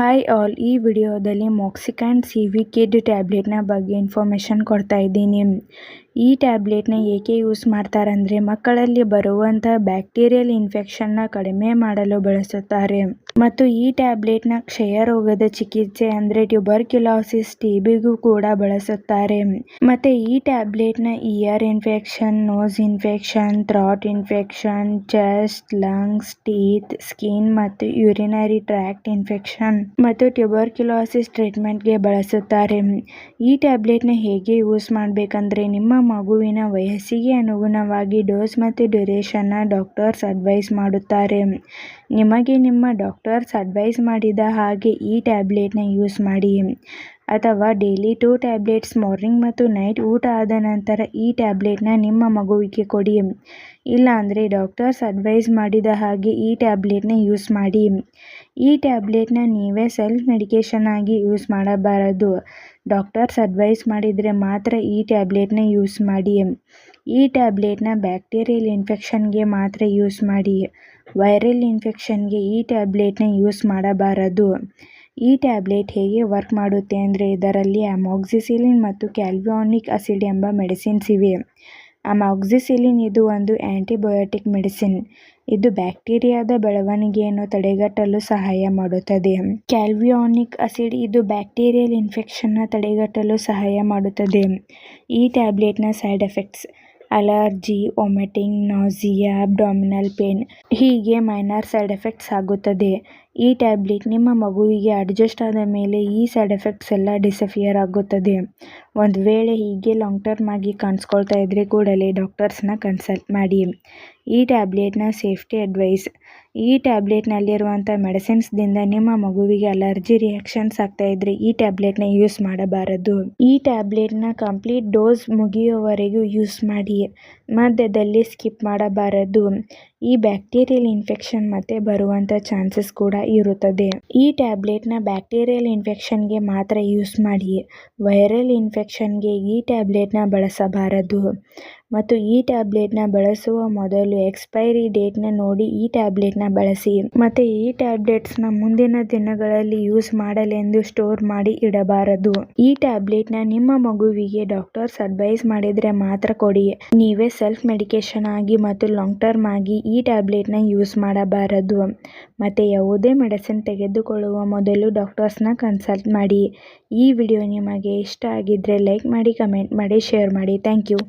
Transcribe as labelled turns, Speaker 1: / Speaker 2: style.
Speaker 1: Hi all ಈ ವಿಡಿಯೋದಲ್ಲಿ Moxikind C V kid ಟ್ಯಾಬ್ಲೆಟ್ನ ಬಗ್ಗೆ ಇನ್ಫಾರ್ಮೇಷನ್ ಕೊಡ್ತಾ ಇದ್ದೀನಿ. ಈ ಟ್ಯಾಬ್ಲೆಟ್ನ ಏಕೆ ಯೂಸ್ ಮಾಡ್ತಾರಂದರೆ ಮಕ್ಕಳಲ್ಲಿ ಬರುವಂತಹ ಬ್ಯಾಕ್ಟೀರಿಯಲ್ ಇನ್ಫೆಕ್ಷನ್ನ ಕಡಿಮೆ ಮಾಡಲು ಬಳಸುತ್ತಾರೆ. ಮತ್ತು ಈ ಟ್ಯಾಬ್ಲೆಟ್ನ ಕ್ಷಯ ರೋಗದ ಚಿಕಿತ್ಸೆ ಅಂದರೆ ಟ್ಯೂಬರ್ಕ್ಯುಲೋಸಿಸ್ ಟಿಬಿಗೂ ಕೂಡ ಬಳಸುತ್ತಾರೆ. ಮತ್ತು ಈ ಟ್ಯಾಬ್ಲೆಟ್ನ ear infection, nose infection, throat infection, chest, lungs, teeth, skin ಮತ್ತು ಯುರಿನರಿ ಟ್ರ್ಯಾಕ್ಟ್ ಇನ್ಫೆಕ್ಷನ್ ಮತ್ತು ಟ್ಯೂಬರ್ಕ್ಯುಲೋಸಿಸ್ ಟ್ರೀಟ್ಮೆಂಟ್ಗೆ ಬಳಸುತ್ತಾರೆ. ಈ ಟ್ಯಾಬ್ಲೆಟ್ನ ಹೇಗೆ ಯೂಸ್ ಮಾಡಬೇಕಂದ್ರೆ ನಿಮ್ಮ ಮಗುವಿನ ವಯಸ್ಸಿಗೆ ಅನುಗುಣವಾಗಿ ಡೋಸ್ ಮತ್ತು ಡ್ಯುರೇಷನ್ನ ಡಾಕ್ಟರ್ಸ್ ಅಡ್ವೈಸ್ ಮಾಡುತ್ತಾರೆ. ನಿಮಗೆ ನಿಮ್ಮ ಡಾಕ್ಟರ್ಸ್ ಅಡ್ವೈಸ್ ಮಾಡಿದ ಹಾಗೆ ಈ ಟ್ಯಾಬ್ಲೆಟ್ನ ಯೂಸ್ ಮಾಡಿ. ಅಥವಾ ಡೈಲಿ ಟೂ ಟ್ಯಾಬ್ಲೆಟ್ಸ್ ಮಾರ್ನಿಂಗ್ ಮತ್ತು ನೈಟ್ ಊಟ ಆದ ನಂತರ ಈ ಟ್ಯಾಬ್ಲೆಟ್ನ ನಿಮ್ಮ ಮಗುವಿಗೆ ಕೊಡಿ. ಇಲ್ಲಾಂದರೆ ಡಾಕ್ಟರ್ಸ್ ಅಡ್ವೈಸ್ ಮಾಡಿದ ಹಾಗೆ ಈ ಟ್ಯಾಬ್ಲೆಟ್ನ ಯೂಸ್ ಮಾಡಿ. ಈ ಟ್ಯಾಬ್ಲೆಟ್ನ ನೀವೇ ಸೆಲ್ಫ್ ಮೆಡಿಕೇಷನ್ ಆಗಿ ಯೂಸ್ ಮಾಡಬಾರದು. ಡಾಕ್ಟರ್ಸ್ ಅಡ್ವೈಸ್ ಮಾಡಿದರೆ ಮಾತ್ರ ಈ ಟ್ಯಾಬ್ಲೆಟ್ನ ಯೂಸ್ ಮಾಡಿ. ಈ ಟ್ಯಾಬ್ಲೆಟ್ನ ಬ್ಯಾಕ್ಟೀರಿಯಲ್ ಇನ್ಫೆಕ್ಷನ್ಗೆ ಮಾತ್ರ ಯೂಸ್ ಮಾಡಿ. ವೈರಲ್ ಇನ್ಫೆಕ್ಷನ್ಗೆ ಈ ಟ್ಯಾಬ್ಲೆಟ್ನ ಯೂಸ್ ಮಾಡಬಾರದು. ಈ ಟ್ಯಾಬ್ಲೆಟ್ ಹೇಗೆ ವರ್ಕ್ ಮಾಡುತ್ತೆ ಅಂದರೆ ಇದರಲ್ಲಿ ಅಮಾಕ್ಸಿಸಿಲಿನ್ ಮತ್ತು ಕ್ಯಾಲ್ವಿಯಾನಿಕ್ ಅಸಿಡ್ ಎಂಬ ಮೆಡಿಸಿನ್ಸ್ ಇವೆ. ಅಮಾಕ್ಸಿಸಿಲಿನ್ ಇದು ಒಂದು ಆ್ಯಂಟಿಬಯೋಟಿಕ್ ಮೆಡಿಸಿನ್. ಇದು ಬ್ಯಾಕ್ಟೀರಿಯಾದ ಬೆಳವಣಿಗೆಯನ್ನು ತಡೆಗಟ್ಟಲು ಸಹಾಯ ಮಾಡುತ್ತದೆ. ಕ್ಯಾಲ್ವಿಯಾನಿಕ್ ಅಸಿಡ್ ಇದು ಬ್ಯಾಕ್ಟೀರಿಯಲ್ ಇನ್ಫೆಕ್ಷನ್ನ ತಡೆಗಟ್ಟಲು ಸಹಾಯ ಮಾಡುತ್ತದೆ. ಈ ಟ್ಯಾಬ್ಲೆಟ್ನ side effects. Allergy, vomiting, nausea, abdominal pain ಹೀಗೆ ಮೈನರ್ ಸೈಡ್ ಎಫೆಕ್ಟ್ಸ್ ಆಗುತ್ತದೆ. ಈ ಟ್ಯಾಬ್ಲೆಟ್ ನಿಮ್ಮ ಮಗುವಿಗೆ ಅಡ್ಜಸ್ಟ್ ಆದ ಮೇಲೆ ಈ ಸೈಡ್ ಎಫೆಕ್ಟ್ಸ್ ಎಲ್ಲ ಡಿಸಫಿಯರ್ ಆಗುತ್ತದೆ. ಒಂದು ವೇಳೆ ಹೀಗೆ ಲಾಂಗ್ ಟರ್ಮ್ ಆಗಿ ಕಾಣಿಸ್ಕೊಳ್ತಾ ಇದ್ದರೆ ಕೂಡಲೇ ಡಾಕ್ಟರ್ಸ್ನ ಕನ್ಸಲ್ಟ್ ಮಾಡಿ. ಈ ಟ್ಯಾಬ್ಲೆಟ್ನ ಸೇಫ್ಟಿ ಅಡ್ವೈಸ್. ಈ ಟ್ಯಾಬ್ಲೆಟ್ನಲ್ಲಿರುವಂಥ ಮೆಡಿಸಿನ್ಸ್ದಿಂದ ನಿಮ್ಮ ಮಗುವಿಗೆ ಅಲರ್ಜಿ ರಿಯಾಕ್ಷನ್ಸ್ ಆಗ್ತಾ ಇದ್ದರೆ ಈ ಟ್ಯಾಬ್ಲೆಟ್ನ ಯೂಸ್ ಮಾಡಬಾರದು. ಈ ಟ್ಯಾಬ್ಲೆಟ್ನ ಕಂಪ್ಲೀಟ್ ಡೋಸ್ ಮುಗಿಯುವವರೆಗೂ ಯೂಸ್ ಮಾಡಿ. ಮಧ್ಯದಲ್ಲಿ ಸ್ಕಿಪ್ ಮಾಡಬಾರದು. ಈ ಬ್ಯಾಕ್ಟೀರಿಯಲ್ ಇನ್ಫೆಕ್ಷನ್ ಮತ್ತೆ ಬರುವಂಥ ಚಾನ್ಸಸ್ ಕೂಡ ಇರುತ್ತದೆ. ಈ ಟ್ಯಾಬ್ಲೆಟ್ನ ಬ್ಯಾಕ್ಟೀರಿಯಲ್ ಇನ್ಫೆಕ್ಷನ್ಗೆ ಮಾತ್ರ ಯೂಸ್ ಮಾಡಿ ವೈರಲ್ ಇನ್ಫೆಕ್ಷನ್ಗೆ ಈ ಟ್ಯಾಬ್ಲೆಟ್ನ ಬಳಸಬಾರದು. ಮತ್ತು ಈ ಟ್ಯಾಬ್ಲೆಟ್ನ ಬಳಸುವ ಮೊದಲು ಎಕ್ಸ್ಪೈರಿ ಡೇಟ್ನ ನೋಡಿ ಈ ಟ್ಯಾಬ್ಲೆಟ್ನ ಬಳಸಿ. ಮತ್ತು ಈ ಟ್ಯಾಬ್ಲೆಟ್ಸ್ನ ಮುಂದಿನ ದಿನಗಳಲ್ಲಿ ಯೂಸ್ ಮಾಡಲೆಂದು ಸ್ಟೋರ್ ಮಾಡಿ ಇಡಬಾರದು. ಈ ಟ್ಯಾಬ್ಲೆಟ್ನ ನಿಮ್ಮ ಮಗುವಿಗೆ ಡಾಕ್ಟರ್ಸ್ ಅಡ್ವೈಸ್ ಮಾಡಿದರೆ ಮಾತ್ರ ಕೊಡಿ. ನೀವೇ ಸೆಲ್ಫ್ ಮೆಡಿಕೇಶನ್ ಆಗಿ ಮತ್ತು ಲಾಂಗ್ ಟರ್ಮ್ ಆಗಿ ಈ ಟ್ಯಾಬ್ಲೆಟ್ನ ಯೂಸ್ ಮಾಡಬಾರದು. ಮತ್ತು ಯಾವುದೇ ಮೆಡಿಸಿನ್ ತೆಗೆದುಕೊಳ್ಳುವ ಮೊದಲು ಡಾಕ್ಟರ್ಸ್ನ ಕನ್ಸಲ್ಟ್ ಮಾಡಿ. ಈ ವಿಡಿಯೋ ನಿಮಗೆ ಇಷ್ಟ ಆಗಿದ್ದರೆ ಲೈಕ್ ಮಾಡಿ, ಕಮೆಂಟ್ ಮಾಡಿ, ಶೇರ್ ಮಾಡಿ. Thank you.